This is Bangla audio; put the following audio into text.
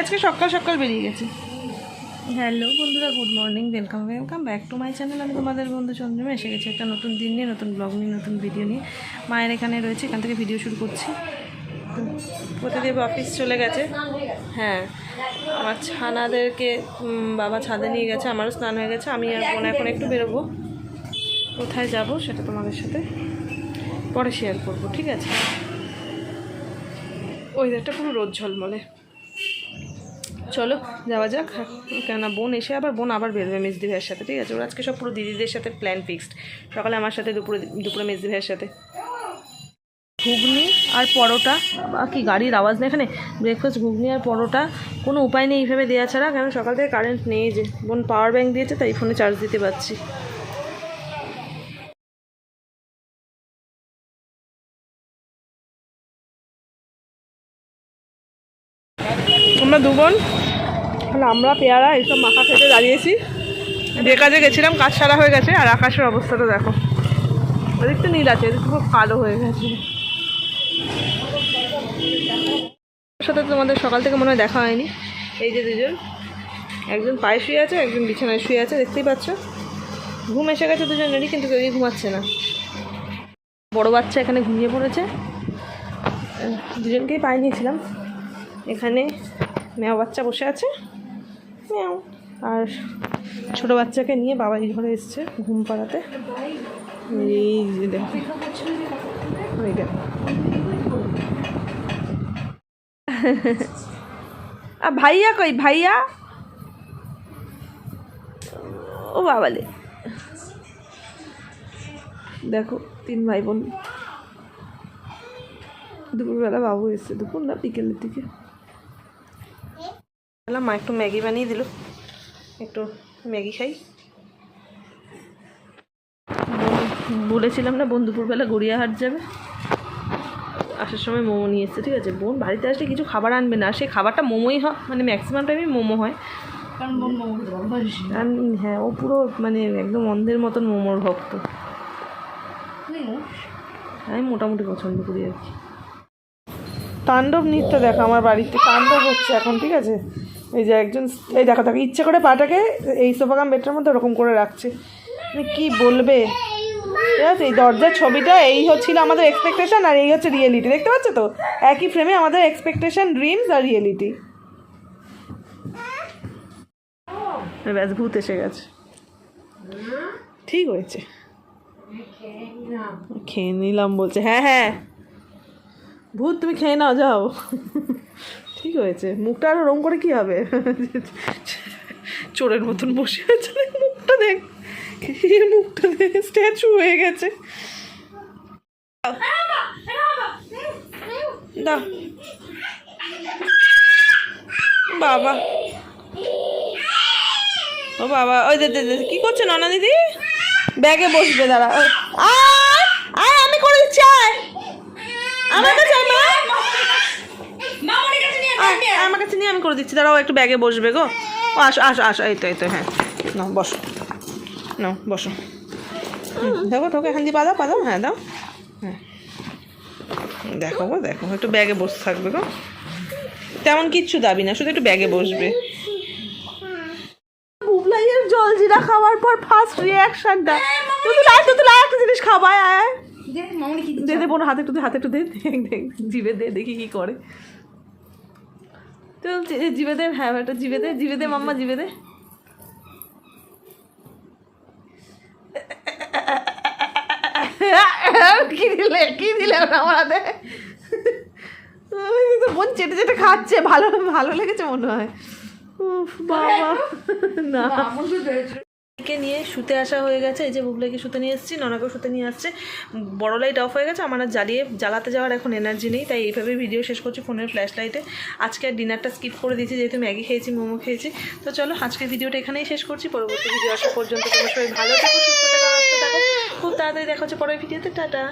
আজকে সকাল সকাল বেরিয়ে গেছে। হ্যালো বন্ধুরা good morning welcome welcome back to my channel আমি তোমাদের বন্ধু চন্দ্রমা, এসে গেছি একটা নতুন দিন নিয়ে, নতুন ব্লগ নিয়ে, নতুন ভিডিও নিয়ে। মায়ের এখানে রয়েছে, এখান থেকে ভিডিও শুরু করছি। প্রতিদেব অফিস চলে গেছে। হ্যাঁ আমার ছানাদেরকে বাবা ছাদে নিয়ে গেছে, আমারও স্নান হয়ে গেছে। আমি আর বোন এখন একটু বেরোবো। কোথায় যাব সেটা তোমাদের সাথে পরে শেয়ার করব, ঠিক আছে? ওয়েদারটা পুরো রোদ ঝলমলে। চলো, যাওয়া যাক। কেননা বোন এসে আবার, বোন আবার বেরোবে মেজদি ভাইয়ের সাথে, ঠিক আছে? ওরা আজকে সব পুরো দিদিদের সাথে প্ল্যান ফিক্সড সকালে আমার সাথে দুপুরে দুপুরে মেজদি ভাইয়ের সাথে। ঘুগনি আর পরোটা বা কি গাড়ির আওয়াজ নেই এখানে ব্রেকফাস্ট ঘুগনি আর পরোটা, কোনো উপায় নেই এইভাবে দেওয়া ছাড়া কারণ সকাল থেকে কারেন্ট নেই যে। বোন পাওয়ার ব্যাঙ্ক দিয়েছে, তাই ফোনে চার্জ দিতে পারছি। আমরা দু বোন? তাহলে আমরা, পেয়ারা, এইসব মাখা খেতে দাঁড়িয়েছি। যে কাজে গেছিলাম, কাজ সারা হয়ে গেছে, আর আকাশের অবস্থাটা দেখো। ওদিক তো নীল আছে এদিক খুব কালো হয়ে গেছে। সাথে তোমাদের সকাল থেকে মনে হয় দেখা হয়নি। এই যে দুজন। একজন পায়ে শুয়ে আছে, একজন বিছানায় শুয়ে আছে, দেখতেই পাচ্ছ? ঘুম এসে গেছে দুজনেরই, কিন্তু কেউই ঘুমাচ্ছে না। বড় বাচ্চা এখানে ঘুমিয়ে পড়েছে। দুজনকেই পায়ে নিয়েছিলাম। এখানে মেয়া বাচ্চা বসে আছে। আর ছোটো বাচ্চাকে নিয়ে বাবা এই ঘরে এসছে ঘুম পাড়াতে। এই যে দেখো দেখো আ, ভাইয়া কই? ভাইয়া? ও বাবালে দেখো, তিন ভাই বোন। দুপুরবেলা বাবু এসছে দুপুর না বিকেলের দিকে? বললাম মা একটু ম্যাগি বানিয়ে দিল। একটু ম্যাগি খাই। বলেছিলাম না বোন দুপুরবেলা গড়িয়াহাট যাবে। আসার সময় মোমো নিয়ে এসছে ঠিক আছে? বোন বাড়িতে আসলে কিছু খাবার আনবে না। সেই খাবারটা মোমোই হয় মানে ম্যাক্সিমাম টাইমে মোমো হয়। কারণ বোন মোমো হ্যাঁ ও পুরো মানে একদম অন্ধের মতন মোমোর ভক্ত। আমি মোটামুটি পছন্দ করি আর কি। তাণ্ডব নৃত্য দেখো আমার বাড়িতে তাণ্ডব হচ্ছে এখন ঠিক আছে? এই যে একজন, এই দেখো দেখো, ইচ্ছে করে পাটাকে এই সোফাকাম বেডটার মধ্যে ওরকম করে রাখছে। মানে কি বলবে? ঠিক আছে, এই দরজার ছবিটা, এই হচ্ছিল আমাদের এক্সপেকটেশন আর এই হচ্ছে রিয়েলিটি দেখতে পাচ্ছ তো? একই ফ্রেমে আমাদের এক্সপেকটেশন ড্রিমস আর রিয়েলিটি ব্যাস, ভূত এসে গেছে। ঠিক হয়েছে। খেয়ে নিলাম বলছে হ্যাঁ হ্যাঁ। ভূত, তুমি খেয়ে নাও, যাও। ঠিক হয়েছে? মুখটা আরও রং করে কি হবে? চোরের মতন বসে আছে মুখটা দেখ। মুখটা দেখ স্ট্যাচু হয়ে গেছে। দাও। বাবা। ও বাবা ওই দে দে দে, কি করছে ননা দিদি? ব্যাগে বসবে দাঁড়া। আয় আমি করে দিচ্ছি আয়। আমার কাছে আমার কাছে নিয়ে আমি করে দিচ্ছি দাঁড়াও একটু ব্যাগে বসবে গো। ও আসো আসো আসো এই তো এই তো হ্যাঁ। নাও বসো। নাও বসো। দেখো তোকে এখান দিয়ে পাদাও পাদাও হ্যাঁ দাও। হ্যাঁ। দেখো গো দেখো একটু ব্যাগে বসে থাকবে গো। তেমন কিচ্ছু দাবি না শুধু একটু ব্যাগে বসবে। বুবলাইয়ের জল জিরা খাওয়ার পর ফার্স্ট রিয়াকশনটা তুই তুই আয় তুই আয় একটা জিনিস খাবাই আয় দে দে বোন হাতে একটু হাতে একটু দে দেখ দেখ জিভে দে দেখি কি করে। তো জিবে দে হ্যাঁ একটা জিভে দে জিবে দে মাম্মা জিবে দে কি দিলে কি দিলে আমার বোন চেটে চেটে খাচ্ছে, ভালো ভালো লেগেছে মনে হয়। বাবা। না। কে নিয়ে শুতে আসা হয়ে গেছে, এই যে বুবলাকে শুতে নিয়ে এসেছি, ননাকেও শুতে নিয়ে আসছে। বড় লাইট অফ হয়ে গেছে, আমার জ্বালিয়ে, জ্বালাতে যাওয়ার এখন এনার্জি নেই, তাই এইভাবে ভিডিও শেষ করছি ফোনের ফ্ল্যাশ লাইটে আজকে আর ডিনারটা স্কিপ করে দিয়েছি, যেহেতু ম্যাগি খেয়েছি, মোমো খেয়েছি। তো চলো, আজকের ভিডিওটা এখানেই শেষ করছি, পরবর্তী ভিডিও আসা পর্যন্ত তোমার সবাই ভালো থাকো, সুস্থ থাকো সুস্থ থাকো। খুব তাড়াতাড়ি দেখা হচ্ছে পরের ভিডিওতে টাটা।